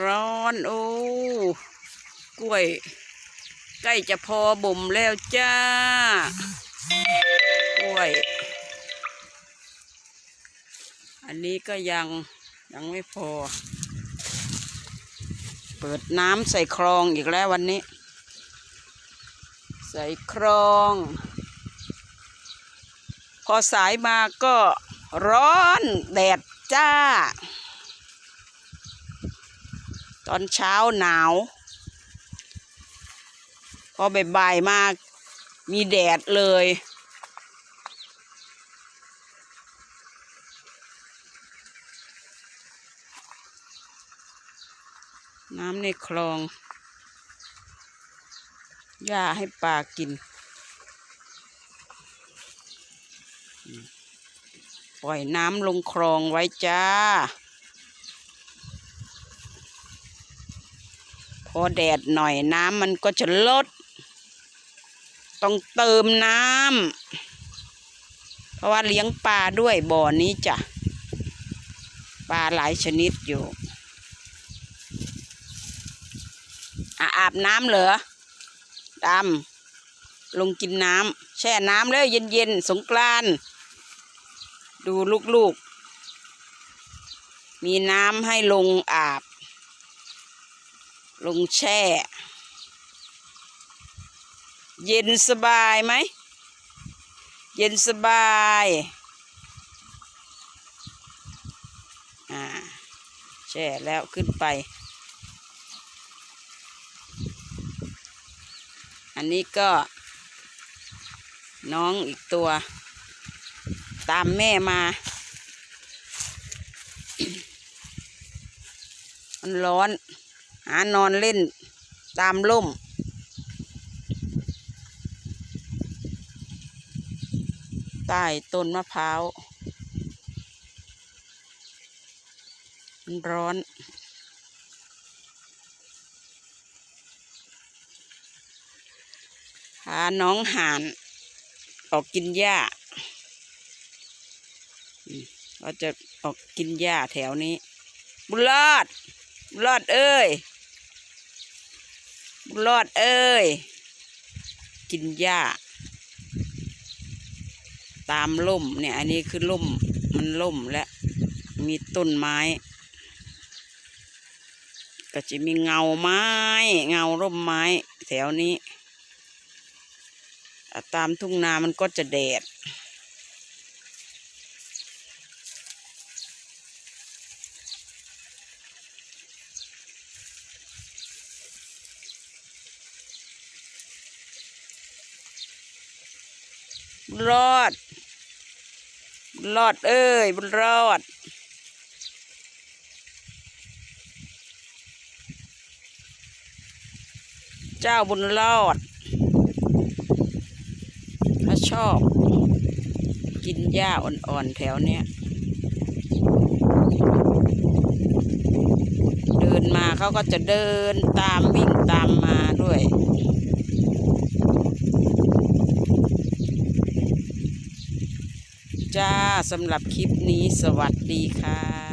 ร้อนโอ้กล้วย ใกล้จะพอบ่มแล้วจ้ากล้วย อันนี้ก็ยังยังไม่พอ เปิดน้ำใส่คลองอีกแล้ววันนี้ ใส่คลอง พอสายมาก็ร้อนแดดจ้า ตอนเช้าหนาว พอบ่ายๆมากมีแดดเลย น้ำในคลองหญ้าให้ปลากิน ปล่อยน้ำลงคลองไว้จ้า อแดดหน่อยน้ำมันก็จะลด ต้องเติมน้ำเพราะว่าเลี้ยงปลาด้วยบ่อนี้จ้ะปลาหลายชนิดอยู่อะอาบน้ำเหรอดำลงกินน้ำแช่น้ำแล้วเย็นๆสงกรานดูลูกๆ มีน้ำให้ลงอาบ ลงแช่ เย็นสบายไหม เย็นสบายอ่าแช่แล้วขึ้นไป อันนี้ก็น้องอีกตัว ตามแม่มา มันร้อน หานอนเล่นตามล่ม ใต้ต้นมะพร้าวร้อนพาน้องห่าน ออกกินหญ้าอืมเราจะออกกินหญ้าแถวนี้บุญรอดบุญรอดเอ้ย รอดเอ้ย กินหญ้า ตามล่มเนี่ย อันนี้คือล่มมันล่มและมีต้นไม้ ก็จะมีเงาไม้ เงาร่มไม้ แถวนี้ ตามทุ่งนามันก็จะแดด รอดบุญรอดเอ้ยบุญรอด เจ้าบุญรอดถ้าชอบ กินหญ้าอ่อนๆแถวเนี้ยเดินมาเขาก็จะเดินตามวิ่งตามมาด้วย จ้าสำหรับคลิปนี้สวัสดีค่ะ